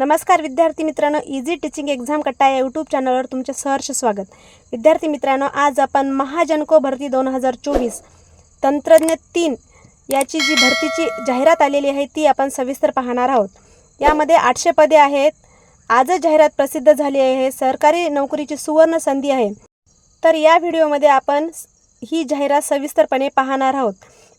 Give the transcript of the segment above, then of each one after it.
नमस्कार विद्यार्थी मित्रांनो इझी टीचिंग एक्झाम कट्टा या यूट्यूब चॅनलवर तुमचे सहर्ष स्वागत. विद्यार्थी मित्रांनो आज आपण महाजनको भरती दोन हजार चोवीस तंत्रज्ञ तीन याची जी भरतीची जाहिरात आलेली आहे ती आपण सविस्तर पाहणार आहोत. यामध्ये आठशे पदे आहेत. आजच जाहिरात प्रसिद्ध झाली आहे. सरकारी नोकरीची सुवर्ण संधी आहे. तर या व्हिडिओमध्ये आपण ही जाहिरात सविस्तरपणे पाहणार आहोत.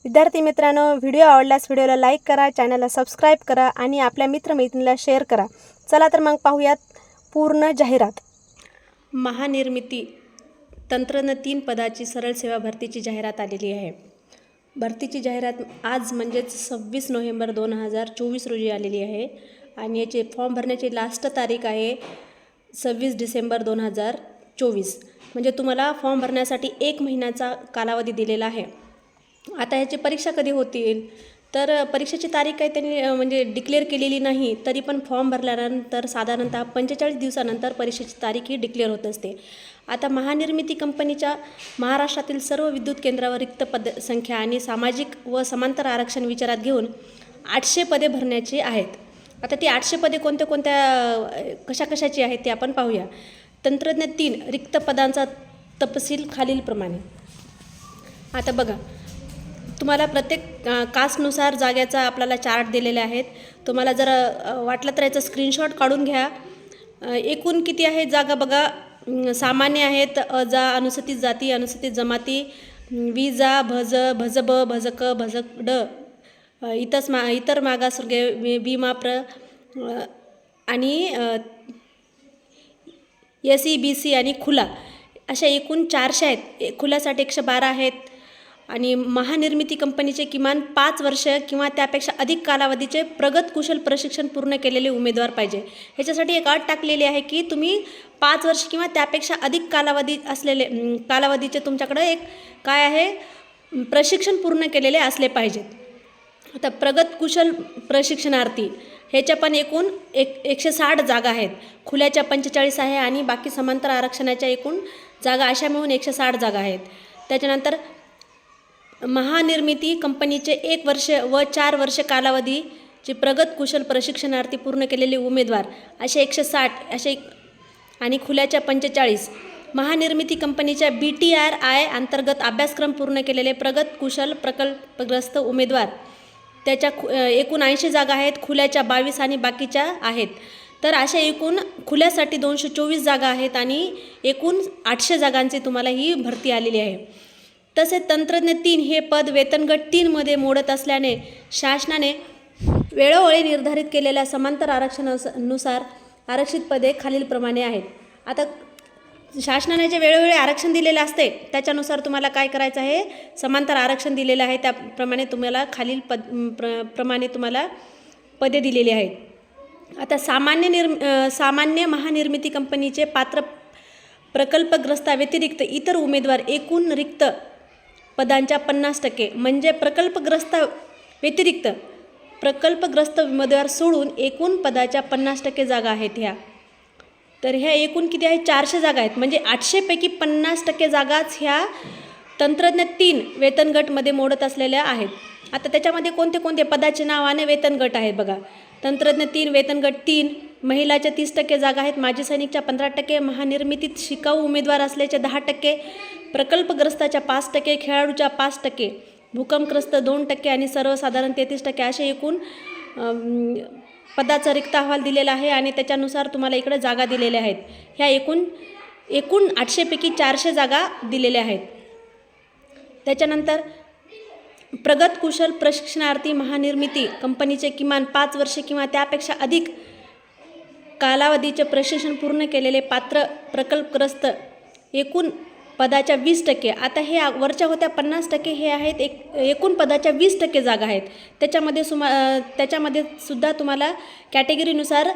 विद्यार्थी मित्रांनो व्हिडिओ आवडल्यास व्हिडिओला लाईक करा चॅनलला सबस्क्राईब करा आणि आपल्या मित्रमैत्रिणीला शेअर करा. चला तर मग पाहूयात पूर्ण जाहिरात. महानिर्मिती तंत्रज्ञ तीन पदाची सरळ सेवा भरतीची जाहिरात आलेली आहे. भरतीची जाहिरात आज म्हणजेच सव्वीस नोव्हेंबर दोन हजार चोवीस रोजी आलेली आहे आणि याचे फॉर्म भरण्याची लास्ट तारीख आहे सव्वीस डिसेंबर दोन हजार चोवीस. म्हणजे तुम्हाला फॉर्म भरण्यासाठी एक महिन्याचा कालावधी दिलेला आहे. आता ह्याची परीक्षा कधी होतील? तर परीक्षेची तारीख काही त्यांनी म्हणजे डिक्लेअर केलेली नाही तरी पण फॉर्म भरल्यानंतर साधारणतः पंचेचाळीस दिवसानंतर परीक्षेची तारीख ही डिक्लेअर होत असते. आता महानिर्मिती कंपनीच्या महाराष्ट्रातील सर्व विद्युत केंद्रावर रिक्त पद संख्या आणि सामाजिक व समांतर आरक्षण विचारात घेऊन आठशे पदे भरण्याची आहेत. आता ती आठशे पदे कोणत्या कोणत्या कशा कशाची आहेत ते आपण पाहूया. तंत्रज्ञ तीन रिक्त पदांचा तपशील खालीलप्रमाणे. आता बघा तुम्हाला प्रत्येक कास्टनुसार जाग्याचा आपल्याला चार्ट दिलेले आहेत. तुम्हाला जर वाटलं तर याचा स्क्रीनशॉट काढून घ्या. एकूण किती आहेत जागा बघा. सामान्य आहेत अजा अनुसूचित जाती अनुसूचित जमाती विजा भज भजब भजक भजक ड. अ, इतस मा इतर मागासवर्गे वि- विमाप्र आणि एस ई बी सी आणि खुला. अशा एकूण चारशे आहेत. ए- खुल्यासाठी एकशे बारा आहेत. आणि महानिर्मिती कंपनीचे किमान पाच वर्ष किंवा त्यापेक्षा अधिक कालावधीचे प्रगत कुशल प्रशिक्षण पूर्ण केलेले उमेदवार पाहिजे. ह्याच्यासाठी एक अट टाकलेली आहे की तुम्ही पाच वर्ष किंवा त्यापेक्षा अधिक कालावधी असलेले कालावधीचे तुमच्याकडं एक काय आहे प्रशिक्षण पूर्ण केलेले असले पाहिजेत. आता प्रगत कुशल प्रशिक्षणार्थी ह्याच्या पण एकूण एक एकशे साठ जागा आहेत. खुल्याच्या पंचेचाळीस आहे आणि बाकी समांतर आरक्षणाच्या एकूण जागा अशा मिळून एकशे साठ जागा आहेत. त्याच्यानंतर महानिर्मिती कंपनीचे एक वर्ष व चार वर्ष कालावधीचे प्रगत कुशल प्रशिक्षणार्थी पूर्ण केलेले उमेदवार असे एकशे साठ असे आणि खुल्याच्या पंचेचाळीस. महानिर्मिती कंपनीच्या बी टी आर आय अंतर्गत अभ्यासक्रम पूर्ण केलेले प्रगत कुशल प्रकल्पग्रस्त उमेदवार. त्याच्या खु एकूण ऐंशी जागा आहेत खुल्याच्या बावीस आणि बाकीच्या आहेत. तर अशा एकूण खुल्यासाठी दोनशे चोवीस जागा आहेत आणि एकूण आठशे जागांची तुम्हाला ही भरती आलेली आहे. तसेच तंत्रज्ञ तीन हे पद वेतनगट तीनमध्ये मोडत असल्याने शासनाने वेळोवेळी निर्धारित केलेल्या समांतर आरक्षणानुसार आरक्षित पदे खालीलप्रमाणे आहेत. आता शासनाने जे वेळोवेळी आरक्षण दिलेलं असते त्याच्यानुसार तुम्हाला काय करायचं आहे? समांतर आरक्षण दिलेलं आहे त्याप्रमाणे तुम्हाला खालील पद प्र प्रमाणे तुम्हाला पदे दिलेली आहेत. आता सामान्य निर्म सामान्य महानिर्मिती कंपनीचे पात्र प्रकल्पग्रस्ताव्यतिरिक्त इतर उमेदवार एकूण रिक्त पदांच्या पन्नास टक्के. म्हणजे प्रकल्पग्रस्त व्यतिरिक्त प्रकल्पग्रस्त उमेदवार सोडून एकूण पदाच्या पन्नास टक्के जागा आहेत ह्या. तर ह्या एकूण किती आहे? चारशे जागा आहेत. म्हणजे आठशेपैकी पन्नास टक्के जागाच ह्या तंत्रज्ञ तीन वेतन गटमध्ये मोडत असलेल्या आहेत. आता त्याच्यामध्ये कोणते कोणते पदाचे नाव आणि वेतन गट आहेत बघा. तंत्रज्ञ तीन वेतन गट तीन महिलाच्या तीस टक्के जागा आहेत. माजी सैनिकच्या पंधरा टक्के महानिर्मितीत शिकाऊ उमेदवार असल्याचे दहा टक्के प्रकल्पग्रस्ताच्या पाच टक्के खेळाडूच्या पाच टक्के भूकंपग्रस्त दोन टक्के आणि सर्वसाधारण तेहतीस टक्के असे एकूण पदाचा रिक्त अहवाल दिलेला आहे आणि त्याच्यानुसार तुम्हाला इकडे जागा दिलेल्या आहेत. ह्या एकूण एकूण आठशेपैकी चारशे जागा दिलेल्या आहेत. त्याच्यानंतर प्रगत कुशल प्रशिक्षणार्थी महानिर्मिती कंपनीचे किमान पाच वर्षे किंवा त्यापेक्षा अधिक कालावधीचे प्रशिक्षण पूर्ण केलेले पात्र प्रकल्पग्रस्त एकूण पदाच्या वीस टक्के. आता हे वरच्या होत्या पन्नास टक्के हे आहेत एक एकूण पदाच्या वीस टक्के जागा आहेत. त्याच्यामध्ये सुमा त्याच्यामध्ये सुद्धा तुम्हाला कॅटेगरीनुसार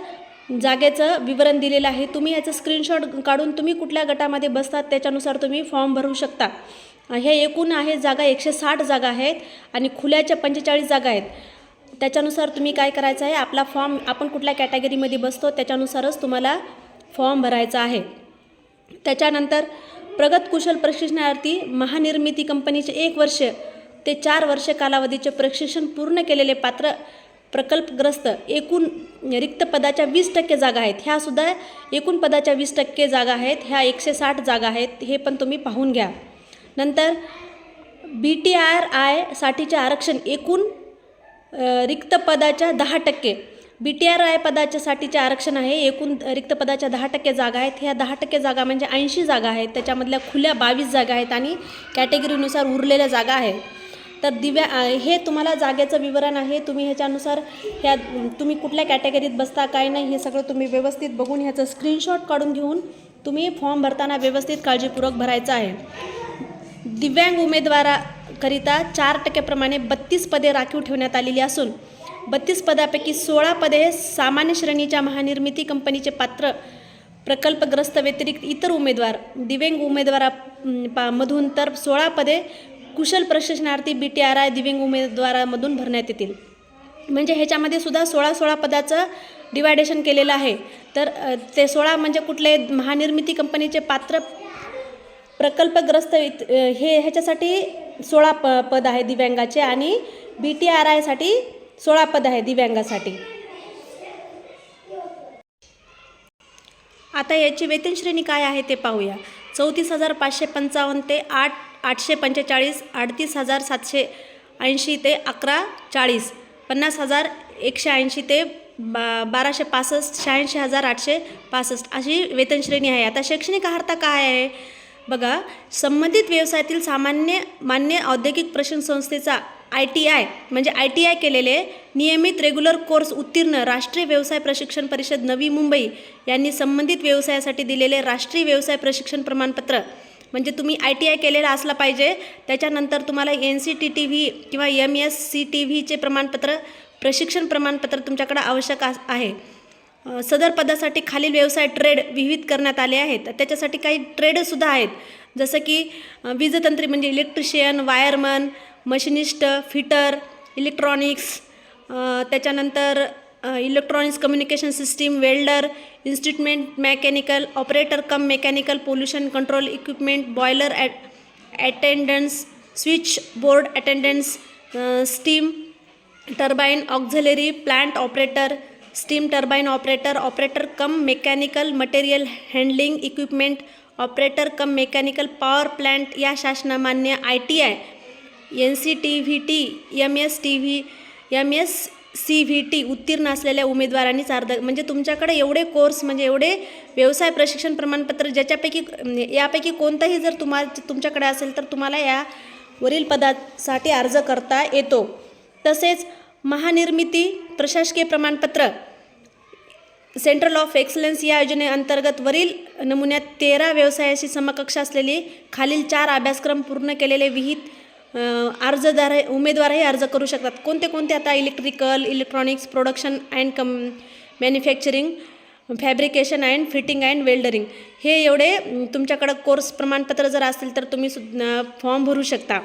जागेचं विवरण दिलेलं आहे. तुम्ही याचं स्क्रीनशॉट काढून तुम्ही कुठल्या गटामध्ये बसतात त्याच्यानुसार तुम्ही फॉर्म भरू शकता. हे एकूण आहे जागा एकशे साठ जागा आहेत आणि खुल्याच्या पंचेचाळीस जागा आहेत. त्याच्यानुसार तुम्ही काय करायचं आहे आपला फॉर्म आपण कुठल्या कॅटेगरीमध्ये बसतो त्याच्यानुसारच तुम्हाला फॉर्म भरायचा आहे. त्याच्यानंतर प्रगत कुशल प्रशिक्षणार्थी महानिर्मिती कंपनीचे एक वर्ष ते चार वर्ष कालावधीचे प्रशिक्षण पूर्ण केलेले पात्र प्रकल्पग्रस्त एकूण रिक्त पदाच्या वीस टक्के जागा आहेत. ह्यासुद्धा एकूण पदाच्या वीस टक्के जागा आहेत. ह्या एकशे साठ जागा आहेत हे पण तुम्ही पाहून घ्या. नंतर बी टी आर आयसाठीचे आरक्षण एकूण रिक्त पदाच्या दहा टक्के बी टी आर आय पदाच्यासाठीचे आरक्षण आहे एकूण रिक्त पदाच्या दहा टक्के जागा आहेत. ह्या दहा टक्के जागा म्हणजे ऐंशी जागा आहेत. त्याच्यामधल्या खुल्या बावीस जागा आहेत आणि कॅटेगरीनुसार उरलेल्या जागा आहेत. तर दिव्या हे तुम्हाला जागेचं विवरण आहे. तुम्ही ह्याच्यानुसार ह्या तुम्ही कुठल्या कॅटेगरीत बसता काय नाही हे सगळं तुम्ही व्यवस्थित बघून ह्याचं स्क्रीनशॉट काढून घेऊन तुम्ही फॉर्म भरताना व्यवस्थित काळजीपूर्वक भरायचं आहे. दिव्यांग उमेदवारा करिता चार टक्क्याप्रमाणे बत्तीस पदे राखीव ठेवण्यात आलेली असून बत्तीस पदापैकी सोळा पदे हे सामान्य श्रेणीच्या महानिर्मिती कंपनीचे पात्र प्रकल्पग्रस्त व्यतिरिक्त इतर उमेदवार दिव्यांग उमेदवारा पा- मधून तर सोळा पदे कुशल प्रशिक्षणार्थी बी टी आर आय दिव्यांग उमेदवारामधून भरण्यात येतील. म्हणजे ह्याच्यामध्ये सुद्धा सोळा सोळा पदाचं डिवायडेशन केलेलं आहे. तर ते सोळा म्हणजे कुठले महानिर्मिती कंपनीचे पात्र प्रकल्पग्रस्त इत- हे ह्याच्यासाठी सोळा प पद आहे दिव्यांगाचे आणि बी टी आर आयसाठी सोळा पद आहे दिव्यांगासाठी. आता याची वेतन श्रेणी काय आहे ते पाहूया. चौतीस हजार पाचशे पंचावन्न ते आठ आठशे पंचेचाळीस अडतीस हजार सातशे ऐंशी ते अकरा चाळीस पन्नास हजार एकशे ऐंशी ते बा बाराशे पासष्ट शहाऐंशी हजार आठशे पासष्ट अशी वेतन श्रेणी आहे. आता शैक्षणिक अर्हता काय आहे? बघा संबंधित व्यवसायातील सामान्य मान्य औद्योगिक प्रशिक्षण संस्थेचा आय टी आय म्हणजे आय टी आय केलेले नियमित रेग्युलर कोर्स उत्तीर्ण राष्ट्रीय व्यवसाय प्रशिक्षण परिषद नवी मुंबई यांनी संबंधित व्यवसायासाठी दिलेले राष्ट्रीय व्यवसाय प्रशिक्षण प्रमाणपत्र. म्हणजे तुम्ही आय टी आय केलेला असला पाहिजे त्याच्यानंतर तुम्हाला N C T T V किंवा एम एस सी टी व्हीचे प्रमाणपत्र प्रशिक्षण प्रमाणपत्र तुमच्याकडे आवश्यक आहे. सदर पदासाठी खालील व्यवसाय ट्रेड विविध करण्यात आले आहेत. त्याच्यासाठी काही ट्रेडसुद्धा आहेत. जसं की वीजतंत्री म्हणजे electrician wireman machinist fitter electronics त्याच्यानंतर electronics communication system welder instrument mechanical operator cum mechanical pollution control equipment boiler at attendance switch board attendance steam turbine auxiliary plant operator steam turbine operator operator cum mechanical material handling equipment operator cum mechanical power plant या शासनामान्य I T I N C T V T M S T V M S C V T उत्तीर्ण असलेल्या उमेदवारांनीच अर्ज म्हणजे तुमच्याकडे एवढे course म्हणजे एवढे व्यवसाय प्रशिक्षण प्रमाणपत्र ज्याच्यापैकी यापैकी कोणताही जर तुम्हा तुमच्याकडे असेल तर तुम्हाला या वरील पदासाठी अर्ज करता येतो. तसेच महानिर्मिती प्रशासकीय प्रमाणपत्र सेंट्रल ऑफ एक्सलन्स या योजनेअंतर्गत वरील नमुन्यात तेरा व्यवसायाशी समकक्ष असलेली खालील चार अभ्यासक्रम पूर्ण केलेले विहित अर्जदार उमेदवारही अर्ज करू शकतात. कोणते कोणते? आता electrical electronics production and cum manufacturing fabrication and fitting and weldering हे एवढे तुमच्याकडं कोर्स प्रमाणपत्र जर असतील तर तुम्ही सुद्धा फॉर्म भरू शकता.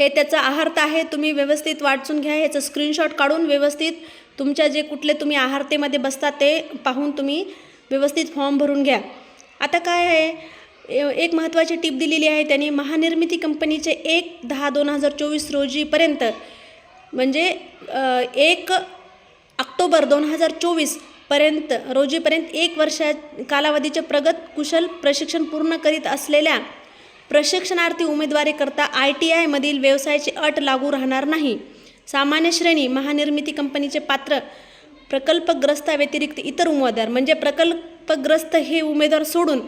हे त्याचं आहार्त आहे तुम्ही व्यवस्थित वाचून घ्या ह्याचं स्क्रीनशॉट काढून व्यवस्थित तुमच्या जे कुठले तुम्ही आहारतेमध्ये बसता ते पाहून तुम्ही व्यवस्थित फॉर्म भरून घ्या. आता काय आहे एक महत्त्वाची टीप दिलेली आहे त्यांनी महानिर्मिती कंपनीचे एक दहा दोन हजार चोवीस रोजीपर्यंत म्हणजे एक ऑक्टोबर दोन हजार चोवीसपर्यंत रोजीपर्यंत एक वर्षा कालावधीचे प्रगत कुशल प्रशिक्षण पूर्ण करीत असलेल्या प्रशिक्षणार्थी उमेदवारीकरता आय टी आयमधील व्यवसायाची अट लागू राहणार नाही. सामान्य श्रेणी महानिर्मिती कंपनीचे पात्र प्रकल्पग्रस्ताव्यतिरिक्त इतर उमेदवार म्हणजे प्रकल्पग्रस्त हे उमेदवार सोडून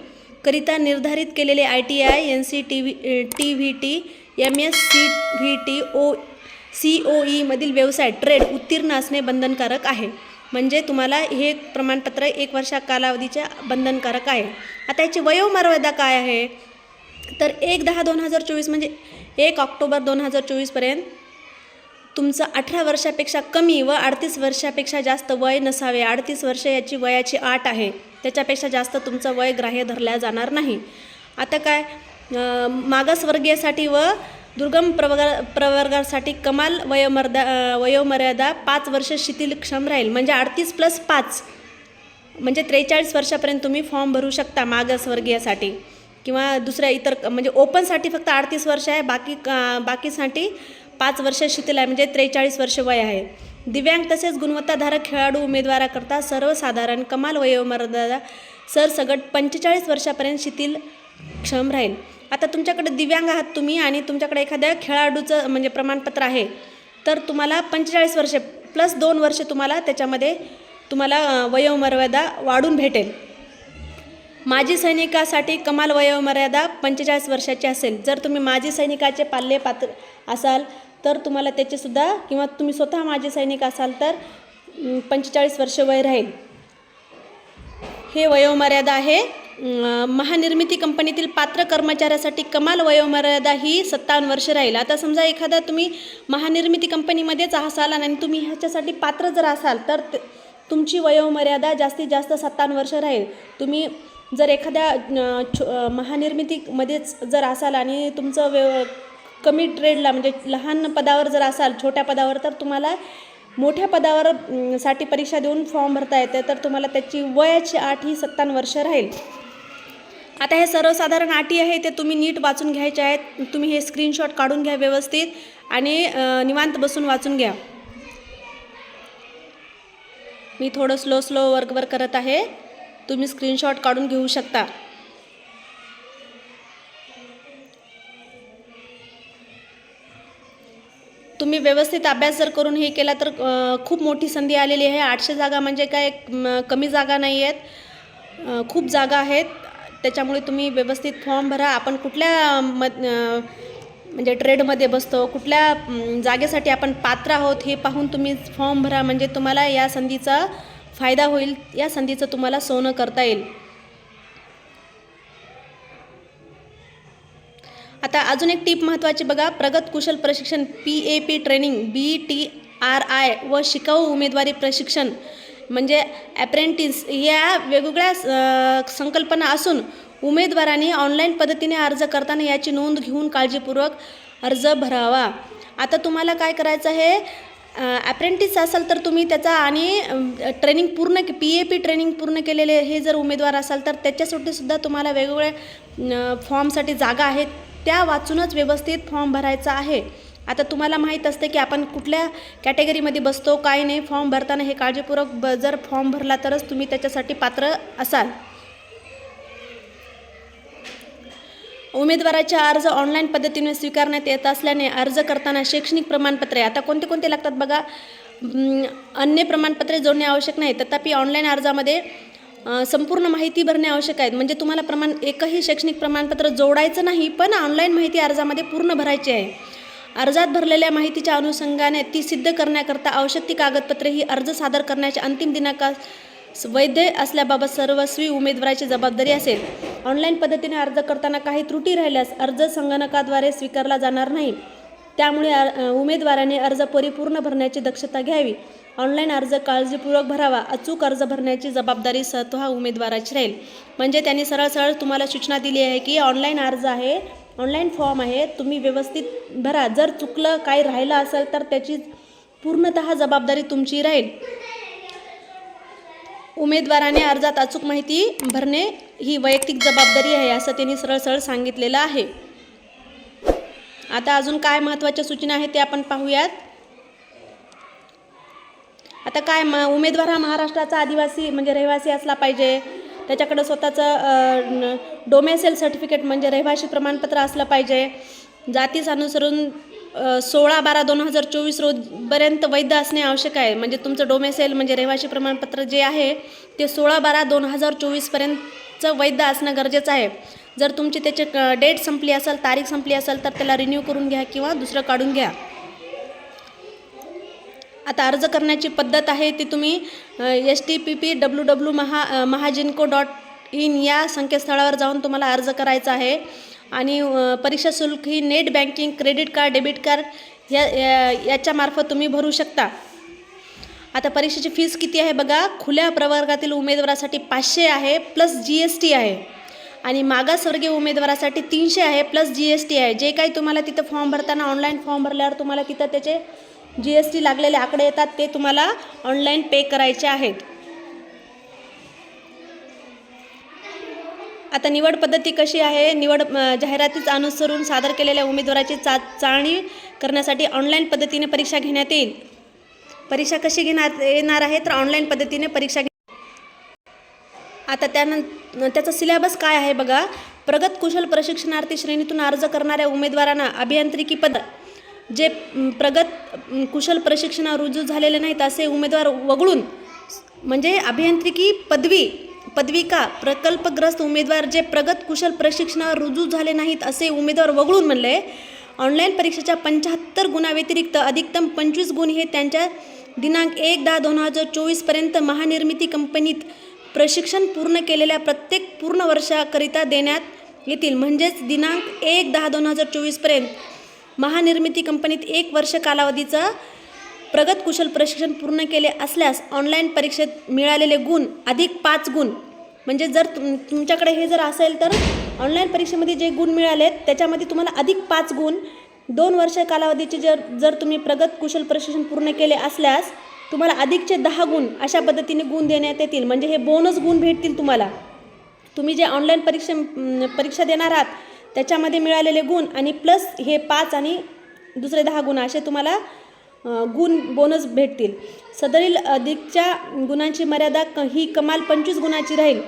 करिता निर्धारित केलेले I T I N C T V T V T M S C V T O C O ईमधील व्यवसाय ट्रेड उत्तीर्ण असणे बंधनकारक आहे. म्हणजे तुम्हाला हे प्रमाणपत्र एक वर्षा कालावधीच्या बंधनकारक आहे. आता याची वयोमर्यादा काय आहे? तर एक दहा दोन हजार चोवीस म्हणजे एक ऑक्टोबर दोन हजार चोवीसपर्यंत तुमचं अठरा वर्षापेक्षा कमी व अडतीस वर्षापेक्षा जास्त वय नसावे. अडतीस वर्ष याची वयाची आठ आहे. त्याच्यापेक्षा जास्त तुमचं वय ग्राह्य धरल्या जाणार नाही. आता काय मागासवर्गीयसाठी व दुर्गम प्रवर्गा प्रवर्गासाठी कमाल वयोमर्दा वयोमर्यादा पाच वर्ष शिथिलक्षम राहील. म्हणजे अडतीस प्लस पाच म्हणजे त्रेचाळीस वर्षापर्यंत तुम्ही फॉर्म भरू शकता मागासवर्गीयासाठी. किंवा दुसऱ्या इतर म्हणजे ओपनसाठी फक्त अडतीस वर्ष आहे बाकी का बाकीसाठी पाच वर्ष शिथिल आहे म्हणजे त्रेचाळीस वर्ष वय आहे. दिव्यांग तसेच गुणवत्ताधारक खेळाडू उमेदवाराकरता सर्वसाधारण कमाल वयोमर्यादा सरसगट पंचेचाळीस वर्षापर्यंत शिथिल क्षम राहील. आता तुमच्याकडे दिव्यांग आहात तुम्ही आणि तुमच्याकडे एखाद्या खेळाडूचं म्हणजे प्रमाणपत्र आहे तर तुम्हाला पंचेचाळीस वर्षे प्लस दोन वर्ष तुम्हाला त्याच्यामध्ये तुम्हाला वयोमर्यादा वाढून भेटेल. माजी सैनिकासाठी कमाल वयोमर्यादा पंचेचाळीस वर्षाची असेल. जर तुम्ही माजी सैनिकाचे पाल्य पात्र असाल तर तुम्हाला त्याचेसुद्धा किंवा तुम्ही स्वतः माजी सैनिक असाल तर पंचेचाळीस वर्ष वय राहील. हे वयोमर्यादा आहे. महानिर्मिती कंपनीतील पात्र कर्मचाऱ्यासाठी कमाल वयोमर्यादा ही सत्तावन्न वर्ष राहील. आता समजा एखादा तुम्ही महानिर्मिती कंपनीमध्येच असाल आणि तुम्ही ह्याच्यासाठी पात्र जर असाल तर तुमची वयोमर्यादा जास्तीत जास्त सत्तावन्न वर्ष राहील. तुम्ही जर एखाद्या छो महानिर्मितीमध्येच जर असाल आणि तुमचं व्यव कमी ट्रेडला म्हणजे लहान पदावर जर असाल छोट्या पदावर तर तुम्हाला मोठ्या पदावर साठी परीक्षा देऊन फॉर्म भरता येते तर तुम्हाला त्याची वयाची आठ ही सत्तावन्न वर्ष राहील. आता हे सर्वसाधारण अटी आहे ते तुम्ही नीट वाचून घ्यायचे आहेत. तुम्ही हे स्क्रीनशॉट काढून घ्या व्यवस्थित आणि निवांत बसून वाचून घ्या. मी थोडं स्लो स्लो वर्कवर करत आहे. तुम्ही स्क्रीनशॉट काढून घेऊ शकता. तुम्ही व्यवस्थित अभ्यास जर करून हे केला तर खूप मोठी संधी आलेली आहे. आठशे जागा म्हणजे काय कमी जागा नाही आहेत. खूप जागा आहेत. त्याच्यामुळे तुम्ही व्यवस्थित फॉर्म भरा. आपण कुठल्या म म्हणजे ट्रेडमध्ये बसतो कुठल्या जागेसाठी आपण पात्र आहोत हे पाहून तुम्ही फॉर्म भरा. म्हणजे तुम्हाला या संधीचा फायदा होईल या संधीचं तुम्हाला सोनं करता येईल. आता अजून एक टीप महत्त्वाची बघा. प्रगत कुशल प्रशिक्षण P A P training B T R I व शिकाऊ उमेदवारी प्रशिक्षण. म्हणजे ॲप्रेंटिस या वेगवेगळ्या संकल्पना असून उमेदवारांनी ऑनलाईन पद्धतीने अर्ज करताना याची नोंद घेऊन काळजीपूर्वक अर्ज भरावा. आता तुम्हाला काय करायचं आहे? ॲप्रेंटिस असाल तर तुम्ही त्याचा आणि ट्रेनिंग पूर्ण पी ए पी ट्रेनिंग पूर्ण केलेले हे जर उमेदवार असाल तर त्याच्यासाठी सुद्धा तुम्हाला वेगवेगळ्या फॉर्मसाठी जागा आहेत. त्या वाचूनच व्यवस्थित फॉर्म भरायचा आहे. आता तुम्हाला माहीत असते की आपण कुठल्या कॅटेगरीमध्ये बसतो काय नाही. फॉर्म भरताना हे काळजीपूर्वक ब जर फॉर्म भरला तरच तुम्ही त्याच्यासाठी पात्र असाल. उमेदवाराचे अर्ज ऑनलाईन पद्धतीने स्वीकारण्यात येत असल्याने अर्ज करताना शैक्षणिक प्रमाणपत्रे आता कोणते कोणते लागतात बघा. अन्य प्रमाणपत्रे जोडणे आवश्यक नाही तथापि ऑनलाईन अर्जामध्ये संपूर्ण माहिती भरणे आवश्यक आहे. म्हणजे तुम्हाला प्रमाण एकही शैक्षणिक प्रमाणपत्र जोडायचं नाही पण ऑनलाईन माहिती अर्जामध्ये पूर्ण भरायची आहे. अर्जात भरलेल्या माहितीच्या अनुषंगाने ती सिद्ध करण्याकरता आवश्यक ती कागदपत्रे ही अर्ज सादर करण्याच्या अंतिम दिनांका वैध असल्याबाबत सर्वस्वी उमेदवाराची जबाबदारी असेल. ऑनलाईन पद्धतीने अर्ज करताना काही त्रुटी राहिल्यास अर्ज संगणकाद्वारे स्वीकारला जाणार नाही. त्यामुळे उमेदवाराने अर्ज परिपूर्ण भरण्याची दक्षता घ्यावी. ऑनलाईन अर्ज काळजीपूर्वक भरावा. अचूक अर्ज भरण्याची जबाबदारी स्वतः उमेदवाराची राहील. म्हणजे त्यांनी सरळ सरळ तुम्हाला सूचना दिली आहे की ऑनलाईन अर्ज आहे ऑनलाईन फॉर्म आहे तुम्ही व्यवस्थित भरा. जर चुकलं काही राहिलं असेल तर त्याची पूर्णतः जबाबदारी तुमची राहील. उमेदवाराने अर्जात अचूक माहिती भरणे ही वैयक्तिक जबाबदारी आहे असं त्यांनी सरळ सरळ सांगितलेलं आहे. आता अजून काय महत्त्वाच्या सूचना आहेत ते आपण पाहूयात. आता काय म उमेदवार हा महाराष्ट्राचा आदिवासी म्हणजे रहिवासी असला पाहिजे. त्याच्याकडं स्वतःचं डोमेसेल सर्टिफिकेट म्हणजे रहिवासी प्रमाणपत्र असलं पाहिजे. जातीस अनुसरून सोळा बारा दोन हजार चोवीस रोजपर्यंत वैध असणे आवश्यक आहे. म्हणजे तुमचं डोमेसेल म्हणजे रहिवासी प्रमाणपत्र जे आहे ते सोळा बारा दोन हजार चोवीसपर्यंतचं वैध असणं गरजेचं आहे. जर तुमची त्याची डेट संपली असेल तारीख संपली असेल तर त्याला रिन्यू करून घ्या किंवा दुसरं काढून घ्या. आता अर्ज करण्याची पद्धत आहे ती तुम्ही S T P P W W Maha Mahagenco dot in या संकेतस्थळावर जाऊन तुम्हाला अर्ज करायचा आहे. आणि परीक्षा शुल्क ही net banking credit card debit card या या- याच्यामार्फत तुम्ही भरू शकता. आता परीक्षेची फीस किती आहे बघा? खुल्या प्रवर्गातील उमेदवारासाठी पाचशे आहे प्लस जी एस टी आहे. आणि मागासवर्गीय उमेदवारासाठी तीनशे आहे प्लस जी एस टी आहे. जे काही तुम्हाला तिथं फॉर्म भरताना ऑनलाईन फॉर्म भरल्यावर तुम्हाला तिथं त्याचे जी एस टी लागलेले आकडे येतात ते तुम्हाला ऑनलाईन पे करायचे आहेत. आता निवड पद्धती कशी आहे? निवड जाहिरातीच अनुसरून सादर केलेल्या उमेदवाराची चा चाळणी करण्यासाठी ऑनलाईन पद्धतीने परीक्षा घेण्यात येईल. परीक्षा कशी घेणार येणार आहे? तर ऑनलाईन पद्धतीने परीक्षा घे आता त्यानं त्याचा सिलेबस काय आहे बघा? प्रगत कुशल प्रशिक्षणार्थी श्रेणीतून अर्ज करणाऱ्या उमेदवारांना अभियांत्रिकी पद जे प्रगत कुशल प्रशिक्षणा रुजू झालेले नाहीत असे उमेदवार वगळून म्हणजे अभियांत्रिकी पदवी पदविका प्रकल्पग्रस्त उमेदवार जे प्रगत कुशल प्रशिक्षणावर रुजू झाले नाहीत असे उमेदवार वगळून म्हणले ऑनलाईन परीक्षेच्या पंच्याहत्तर गुणाव्यतिरिक्त अधिकतम पंचवीस गुण हे त्यांच्या दिनांक एक दहा दोन हजार चोवीसपर्यंत महानिर्मिती कंपनीत प्रशिक्षण पूर्ण केलेल्या प्रत्येक पूर्ण वर्षाकरिता देण्यात येतील. म्हणजेच दिनांक एक दहा दोन हजार चोवीसपर्यंत महानिर्मिती कंपनीत एक वर्ष कालावधीचा प्रगत कुशल प्रशिक्षण पूर्ण केले असल्यास ऑनलाईन परीक्षेत मिळालेले गुण अधिक पाच गुण. म्हणजे जर तुम तुमच्याकडे हे जर असेल तर ऑनलाईन परीक्षेमध्ये जे गुण मिळालेत त्याच्यामध्ये तुम्हाला अधिक पाच गुण. दोन वर्ष कालावधीचे जर जर तुम्ही प्रगत कुशल प्रशिक्षण पूर्ण केले असल्यास तुम्हाला अधिकचे दहा गुण अशा पद्धतीने गुण देण्यात येतील. म्हणजे हे बोनस गुण भेटतील तुम्हाला. तुम्ही जे ऑनलाईन परीक्षे परीक्षा देणार आहात त्याच्यामध्ये मिळालेले गुण आणि प्लस हे पाच आणि दुसरे दहा गुण असे तुम्हाला गुण बोनस भेटतील. सदरील अधिकच्या गुणांची मर्यादा क ही कमाल पंचवीस गुणाची राहील.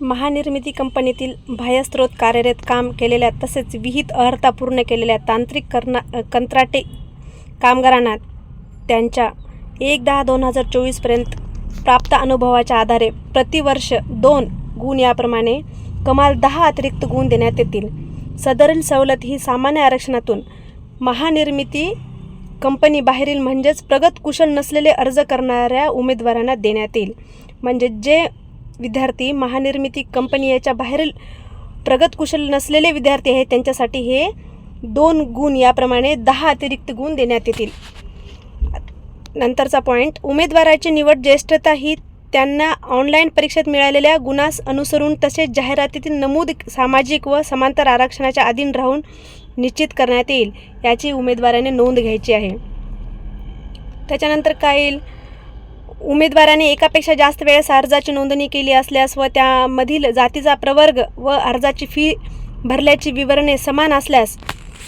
महानिर्मिती कंपनीतील बाह्यस्रोत कार्यरत काम केलेल्या तसेच विहित अर्हता पूर्ण केलेल्या तांत्रिक कर्ना कंत्राटे कामगारांना त्यांच्या एक दहा दोन हजार चोवीसपर्यंत प्राप्त अनुभवाच्या आधारे प्रतिवर्ष दोन गुण याप्रमाणे कमाल दहा अतिरिक्त गुण देण्यात येतील. सदरील सवलत ही सामान्य आरक्षणातून महानिर्मिती कंपनी बाहेरील म्हणजेच प्रगत कुशल नसलेले अर्ज करणाऱ्या उमेदवारांना देण्यात येईल. म्हणजे जे विद्यार्थी महानिर्मिती कंपनी याच्या बाहेरील प्रगत कुशल नसलेले विद्यार्थी आहेत त्यांच्यासाठी हे दोन गुण याप्रमाणे दहा अतिरिक्त गुण देण्यात येतील. नंतरचा पॉईंट उमेदवाराची निवड ज्येष्ठता ही त्यांना ऑनलाईन परीक्षेत मिळालेल्या गुणास अनुसरून तसेच जाहिरातीतील नमूद सामाजिक व समांतर आरक्षणाच्या अधीन राहून निश्चित करण्यात येईल याची उमेदवाराने नोंद घ्यायची आहे. त्याच्यानंतर काय येईल? उमेदवाराने एकापेक्षा जास्त वेळेस अर्जाची नोंदणी केली असल्यास व त्यामधील जातीचा प्रवर्ग व अर्जाची फी भरल्याची विवरणे समान असल्यास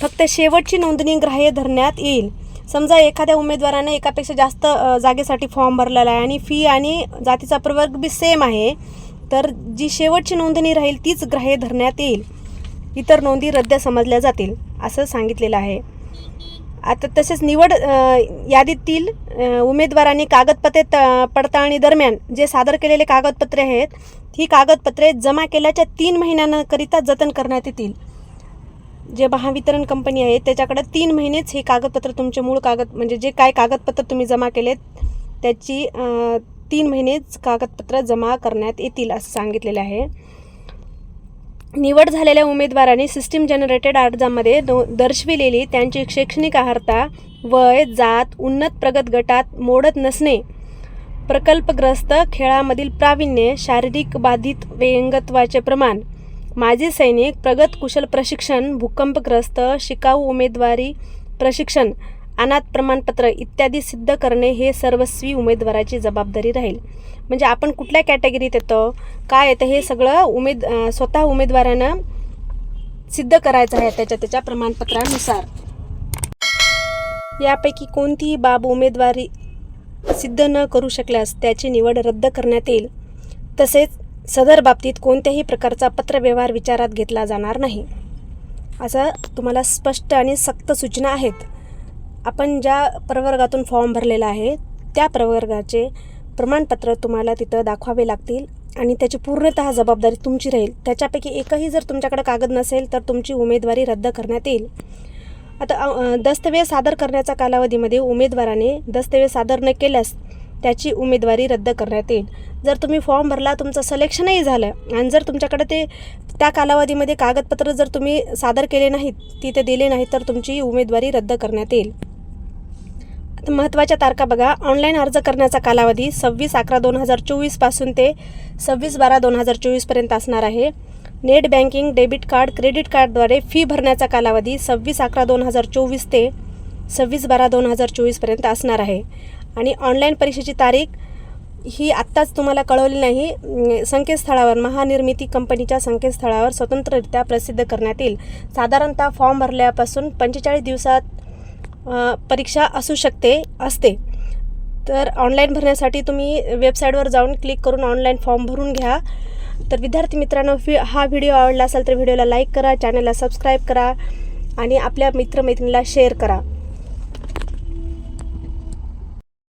फक्त शेवटची नोंदणी ग्राह्य धरण्यात येईल. समजा एखाद्या उमेदवाराने एकापेक्षा जास्त जागेसाठी फॉर्म भरलेला आहे आणि फी आणि जातीचा प्रवर्ग बी सेम आहे तर जी शेवटची नोंदणी राहील तीच ग्राह्य धरण्यात येईल. इतर नोंदी रद्द समजल्या जातील असं सांगितलेलं आहे. आता तसेच निवड यादीतील उमेदवारांनी कागदपत्रे त पडताळणी दरम्यान जे सादर केलेले कागदपत्रे आहेत ही कागदपत्रे जमा केल्याच्या तीन महिन्यांकरिता जतन करण्यात येतील. जे महावितरण कंपनी आहे त्याच्याकडे तीन महिनेच हे कागदपत्र तुमचे मूळ कागद म्हणजे जे काय कागदपत्र तुम्ही जमा केलेत त्याची तीन महिनेच कागदपत्र जमा करण्यात येतील असं सांगितलेलं आहे. निवड झालेल्या उमेदवारांनी सिस्टीम जनरेटेड अर्जामध्ये दो दर्शविलेली त्यांची शैक्षणिक अर्हता वय जात उन्नत प्रगत गटात मोडत नसणे प्रकल्पग्रस्त खेळामधील प्रावीण्य शारीरिक बाधित व्यंगत्वाचे प्रमाण माझे सैनिक प्रगत कुशल प्रशिक्षण भूकंपग्रस्त शिकाऊ उमेदवारी प्रशिक्षण अनाथ प्रमाणपत्र इत्यादी सिद्ध करणे हे सर्वस्वी उमेदवाराची जबाबदारी राहील. म्हणजे आपण कुठल्या कॅटेगरीत येतो काय येतं हे सगळं उमेद स्वतः उमेदवारानं सिद्ध करायचं आहे त्याच्या त्याच्या प्रमाणपत्रानुसार. यापैकी कोणतीही बाब उमेदवारी सिद्ध न करू शकल्यास त्याची निवड रद्द करण्यात येईल. तसेच सदर बाबतीत कोणत्याही प्रकारचा पत्रव्यवहार विचारात घेतला जाणार नाही. असं तुम्हाला स्पष्ट आणि सक्त सूचना आहेत. आपण ज्या प्रवर्गातून फॉर्म भरलेला आहे त्या प्रवर्गाचे प्रमाणपत्र तुम्हाला तिथं दाखवावे लागतील आणि त्याची पूर्णतः जबाबदारी तुमची राहील. त्याच्यापैकी एकही जर तुमच्याकडे कागद नसेल तर तुमची उमेदवारी रद्द करण्यात येईल. आता दस्तऐवज सादर करण्याच्या कालावधीमध्ये उमेदवाराने दस्तऐवज सादर न केल्यास त्याची उमेदवारी रद्द करण्यात येईल. जर तुम्ही फॉर्म भरला तुमचं सलेक्शनही झालं. आणि जर तुमच्याकडे ते त्या कालावधीमध्ये कागदपत्र जर तुम्ही सादर केले नाहीत तिथे दिले नाहीत तर तुमची उमेदवारी रद्द करण्यात येईल. महत्त्वाच्या तारखा बघा. ऑनलाईन अर्ज करण्याचा कालावधी सव्वीस अकरा दोन हजार चोवीसपासून ते सव्वीस बारा दोन हजार चोवीसपर्यंत असणार आहे. Net banking debit card credit कार्डद्वारे फी भरण्याचा कालावधी सव्वीस अकरा दोन हजार चोवीस ते सव्वीस बारा दोन हजार चोवीसपर्यंत असणार आहे. आणि ऑनलाईन परीक्षेची तारीख ही आत्ताच तुम्हाला कळवली नाही. संकेतस्थळावर महानिर्मिती कंपनीच्या संकेतस्थळावर स्वतंत्ररित्या प्रसिद्ध करण्यात येईल. साधारणतः फॉर्म भरल्यापासून पंचेचाळीस दिवसात परीक्षा असू शकते असते. तर ऑनलाईन भरण्यासाठी तुम्ही वेबसाईटवर जाऊन क्लिक करून ऑनलाईन फॉर्म भरून घ्या. तर विद्यार्थी मित्रांनो हा व्हिडिओ आवडला असेल तर व्हिडिओला लाईक करा चॅनलला सबस्क्राईब करा आणि आपल्या मित्रमैत्रिणीला शेअर करा.